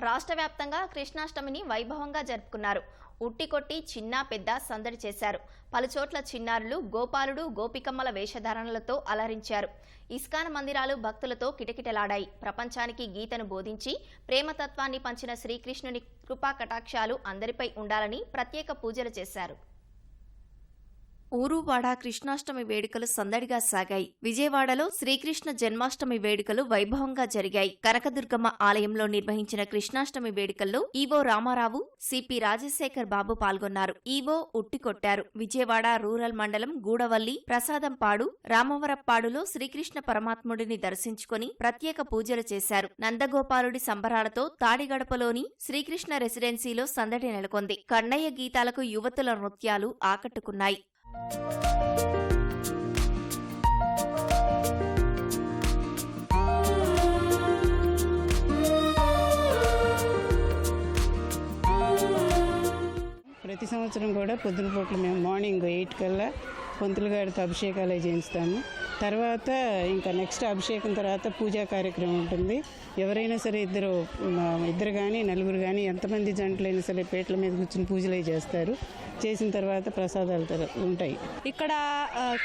రాష్ట్ర వ్యాప్తంగా కృష్ణాష్టమిని వైభవంగా జరుపుకున్నారు. ఉట్టి కొట్టి చిన్న పెద్ద సందడి చేశారు. పలుచోట్ల చిన్నారులు గోపాలుడు గోపికమ్మల వేషధారణలతో అలరించారు. ఇస్కాన్ మందిరాలు భక్తులతో కిటకిటలాడాయి. ప్రపంచానికి గీతను బోధించి ప్రేమతత్వాన్ని పంచిన శ్రీకృష్ణుని కృపా కటాక్షాలు అందరిపై ఉండాలని ప్రత్యేక పూజలు చేశారు. ఊరువాడ కృష్ణాష్టమి వేడుకలు సందడిగా సాగాయి. విజయవాడలో శ్రీకృష్ణ జన్మాష్టమి వేడుకలు వైభవంగా జరిగాయి. కనకదుర్గమ్మ ఆలయంలో నిర్వహించిన కృష్ణాష్టమి వేడుకల్లో ఈవో రామారావు సిపి రాజశేఖర్ బాబు పాల్గొన్నారు. ఈవో ఉట్టికొట్టారు. విజయవాడ రూరల్ మండలం గూడవల్లి ప్రసాదంపాడు రామవరప్పాడులో శ్రీకృష్ణ పరమాత్ముడిని దర్శించుకుని ప్రత్యేక పూజలు చేశారు. నందగోపాలుడి సంబరాలతో తాడిగడపలోని శ్రీకృష్ణ రెసిడెన్సీలో సందడి నెలకొంది. కన్నయ్య గీతాలకు యువతుల నృత్యాలు ఆకట్టుకున్నాయి. ప్రతి సంవత్సరం కూడా పొద్దున పూట్ల మేము మార్నింగ్ ఎయిట్ కల్లా పంతులు గారితో అభిషేకాలు చేయిస్తాము. తర్వాత ఇంకా నెక్స్ట్ అభిషేకం తర్వాత పూజా కార్యక్రమం ఉంటుంది. ఎవరైనా సరే ఇద్దరు ఇద్దరు కానీ నలుగురు కానీ ఎంతమంది జంటలైనా సరే పీటల మీద కూర్చుని పూజలు చేస్తారు. చేసిన తర్వాత ప్రసాదాలు ఉంటాయి. ఇక్కడ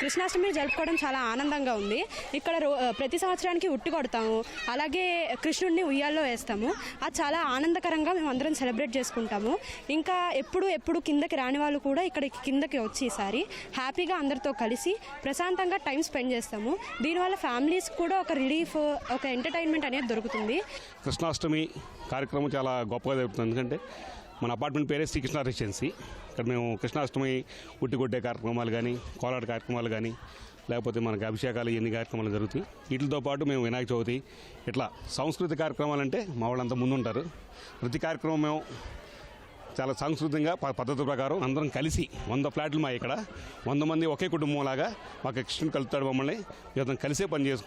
కృష్ణాష్టమి జరుపుకోవడం చాలా ఆనందంగా ఉంది. ఇక్కడ ప్రతి సంవత్సరానికి ఉట్టి కొడతాము. అలాగే కృష్ణుడిని ఉయ్యాల్లో వేస్తాము. అది చాలా ఆనందకరంగా మేము అందరం సెలబ్రేట్ చేసుకుంటాము. ఇంకా ఎప్పుడు ఎప్పుడు కిందకి రాని వాళ్ళు కూడా ఇక్కడ కిందకి వచ్చి ఈసారి హ్యాపీగా అందరితో కలిసి ప్రశాంతంగా టైం స్పెండ్ చేస్తాము. దీనివల్ల ఫ్యామిలీస్ కూడా ఒక రిలీఫ్ ఒక ఎంటర్టైన్మెంట్ అనేది దొరుకుతుంది. కృష్ణాష్టమి కార్యక్రమం చాలా గొప్పగా జరుగుతుంది. ఎందుకంటే మన అపార్ట్మెంట్ పేరే శ్రీకృష్ణ రెసిడెన్సీ. ఇక్కడ మేము కృష్ణాష్టమి ఉట్టిగొట్టే కార్యక్రమాలు కానీ కోలాట కార్యక్రమాలు కానీ లేకపోతే మనకి అభిషేకాలు ఎన్ని కార్యక్రమాలు జరుగుతాయి. వీటితో పాటు మేము వినాయక చవితి ఇట్లా సాంస్కృతిక కార్యక్రమాలు అంటే మా వాళ్ళంతా ముందుంటారు. ప్రతి కార్యక్రమం మేము చాలా సాంస్కృతికంగా ప- పద్ధతి ప్రకారం అందరం కలిసి వంద ఫ్లాట్లు మా ఇక్కడ. వంద మంది ఒకే కుటుంబంలాగా మాకు కృష్ణుడు కలుపుతాడు మమ్మల్ని. ఇతను కలిసే పని చేసు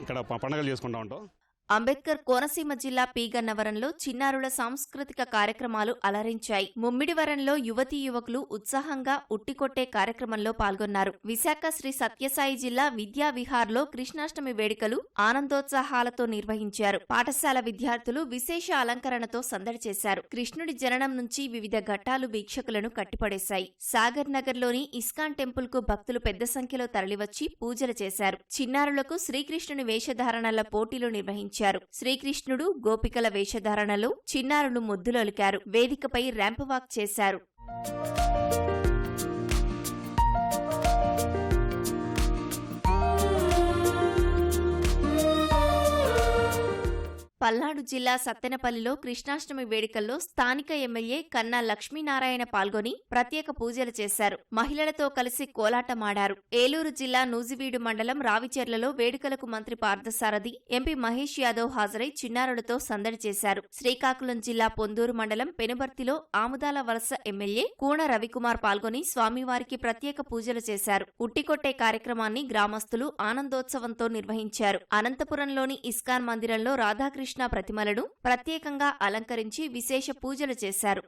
ఇక్కడ ప- పండగలు చేసుకుంటా ఉంటాం. అంబేద్కర్ కోనసీమ జిల్లా పీగన్నవరంలో చిన్నారుల సాంస్కృతిక కార్యక్రమాలు అలరించాయి. ముమ్మిడివరంలో యువతీ యువకులు ఉత్సాహంగా ఉట్టికొట్టే కార్యక్రమంలో పాల్గొన్నారు. విశాఖ శ్రీ సత్యసాయి జిల్లా విద్యా విహార్లో కృష్ణాష్టమి వేడుకలు ఆనందోత్సాహాలతో నిర్వహించారు. పాఠశాల విద్యార్థులు విశేష అలంకరణతో సందడి చేశారు. కృష్ణుడి జననం నుంచి వివిధ ఘట్టాలు వీక్షకులను కట్టిపడేశాయి. సాగర్ నగర్లోని ఇస్కాన్ టెంపుల్కు భక్తులు పెద్ద సంఖ్యలో తరలివచ్చి పూజలు చేశారు. చిన్నారులకు శ్రీకృష్ణుని వేషధారణల పోటీలు నిర్వహించారు. శ్రీకృష్ణుడు గోపికల వేషధారణలో చిన్నారులు ముద్దులొలికారు. వేదికపై ర్యాంప్ వాక్ చేశారు. పల్నాడు జిల్లా సత్తెనపల్లిలో కృష్ణాష్టమి వేడుకల్లో స్థానిక ఎమ్మెల్యే కన్నా లక్ష్మీనారాయణ పాల్గొని ప్రత్యేక పూజలు చేశారు. మహిళలతో కలిసి కోలాటమాడారు. ఏలూరు జిల్లా నూజివీడు మండలం రావిచెర్లలో వేడుకలకు మంత్రి పార్థసారథి ఎంపీ మహేష్ యాదవ్ హాజరై చిన్నారులతో సందడి చేశారు. శ్రీకాకుళం జిల్లా పొందూరు మండలం పెనుబర్తిలో ఆముదాల వలస ఎమ్మెల్యే కూణ రవికుమార్ పాల్గొని స్వామివారికి ప్రత్యేక పూజలు చేశారు. ఉట్టికొట్టే కార్యక్రమాన్ని గ్రామస్తులు ఆనందోత్సవంతో నిర్వహించారు. అనంతపురంలోని ఇస్కాన్ మందిరంలో రాధాకృష్ణ ప్రతిమలను ప్రత్యేకంగా అలంకరించి విశేష పూజలు చేశారు.